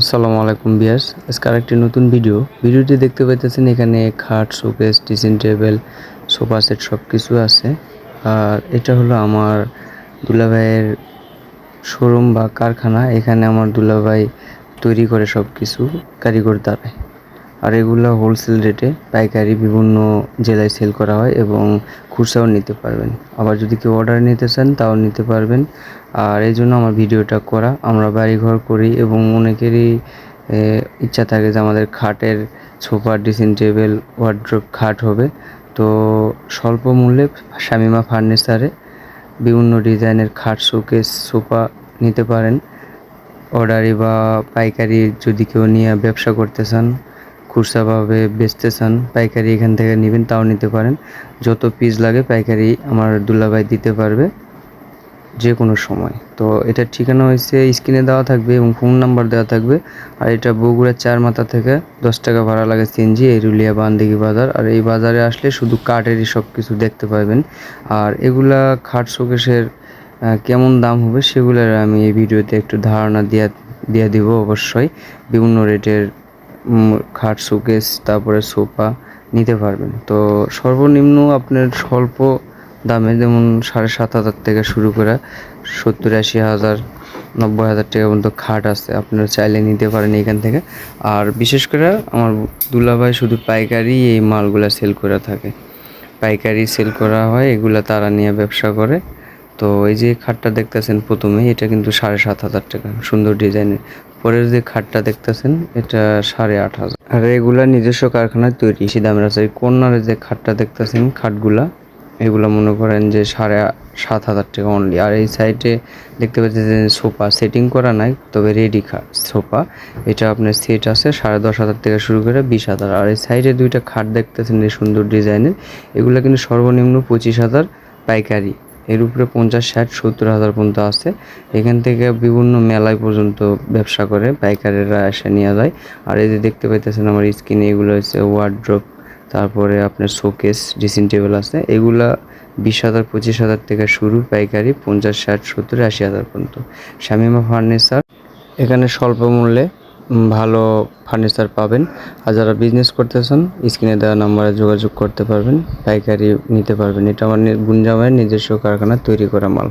আসসালামু আলাইকুম বিয়ার্স। আজকে আরেকটি নতুন ভিডিও। ভিডিওটি দেখতে পাইতেছেন এখানে খাট, showcase dressing table, sofa set সব কিছু আছে। আর এটা হলো আমার দুলাভাইয়ের শোরুম বা কারখানা। এখানে আমার দুলাভাই তৈরি করে সব কিছু কারিগর দ্বারায় আর এগুলো হোলসেল রেটে পাইকারি বিভিন্ন জেলায় সেল করা হয় এবং খুচরাও নিতে পারবেন। আবার যদি কেউ অর্ডার নিতে চান, তাও নিতে পারবেন। আর এই জন্য আমার ভিডিওটা করা। আমরা বাড়িঘর করি এবং অনেকেরই ইচ্ছা থাকে যে আমাদের খাটের সোফা, ড্রেসিং টেবিল ওয়ার্ড্রোপ খাট হবে। তো স্বল্প মূল্যে শামিমা ফার্নিচারে বিভিন্ন ডিজাইনের খাট, শোকেস, সোফা নিতে পারেন। অর্ডারি বা পাইকারি যদি কেউ নিয়ে ব্যবসা করতে চান খুচরাভাবে বেচতে চান, পাইকারি এখান থেকে নেবেন, তাও নিতে পারেন। যত পিস লাগে পাইকারি আমার দুলাভাই দিতে পারবে। যে কোনো সময়। তো এটার ঠিকানা হয়েছে স্ক্রিনে দেওয়া থাকবে এবং ফোন নাম্বার দেওয়া থাকবে। আর এটা বগুড়া চার মাথা থেকে দশ টাকা ভাড়া লাগে সিএনজি এরুলিয়া বান্দিগি বাজার। আর এই বাজারে আসলে শুধু কাঠেরই সব কিছু দেখতে পাবেন আর এগুলা খাট শোকেশের কেমন দাম হবে সেগুলোর আমি এই ভিডিওতে একটু ধারণা দিয়া, দিয়ে দিব অবশ্যই। বিভিন্ন রেটের খাট শোকেস তারপরে সোফা নিতে পারবেন। তো সর্বনিম্ন আপনার স্বল্প দামে যেমন সাড়ে সাত হাজার থেকে শুরু করে সত্তর আশি হাজার, নব্বই হাজার টাকা পর্যন্ত খাট আছে। আপনারা চাইলে নিতে পারেন এখান থেকে। আর বিশেষ করে আমার দুলাভাই শুধু পাইকারি এই মালগুলা সেল করে থাকে। পাইকারি সেল করা হয়, এগুলা তারা নিয়ে ব্যবসা করে। তো এই যে খাটটা দেখতেছেন প্রথমে, এটা কিন্তু সাড়ে সাত হাজার টাকা, সুন্দর ডিজাইনের পরের যে খাটটা দেখতেছেন, এটা সাড়ে আট হাজার। আর এগুলা নিজস্ব কারখানায় তৈরি, সিদামের আছে কর্নারে যে খাটটা দেখতেছেন, খাটগুলা এগুলো মনে করেন যে সাড়ে সাত হাজার টাকা অনলি আর এই সাইডে দেখতে পাচ্ছেন সোফা সেটিং করা নাই, তবে রেডি খা সোফা। এটা আপনার সেট আছে, সাড়ে দশ হাজার থেকে শুরু করে বিশ হাজার। আর এই সাইডে দুইটা খাট দেখতেছেন এই সুন্দর ডিজাইনের এগুলো কিন্তু সর্বনিম্ন পঁচিশ হাজার পাইকারি। এর উপরে পঞ্চাশ, ষাট, সত্তর হাজার পর্যন্ত আছে। এখান থেকে বিভিন্ন মেলায় পর্যন্ত ব্যবসা করে পাইকারেরা এসে নিয়ে যায়। আর এই যে দেখতে পাইতেছেন আমার স্ক্রিনে এগুলো হচ্ছে ওয়ার্ড্রপ তারপরে আপনার শোকেস ড্রেসিং টেবিল আছে। এগুলা বিশ হাজার, পঁচিশ হাজার থেকে শুরু পাইকারি পঞ্চাশ, ষাট, সত্তর, আশি হাজার পর্যন্ত। শামিমা ফার্নিচার এখানে স্বল্প মূল্যে ভালো ফার্নিচার পাবেন। আর যারা বিজনেস করতে চান স্ক্রিনে দেওয়া নাম্বারে যোগাযোগ করতে পারবেন, পাইকারি নিতে পারবেন। এটা আমার গুঞ্জামের নিজস্ব কারখানা তৈরি করা মাল।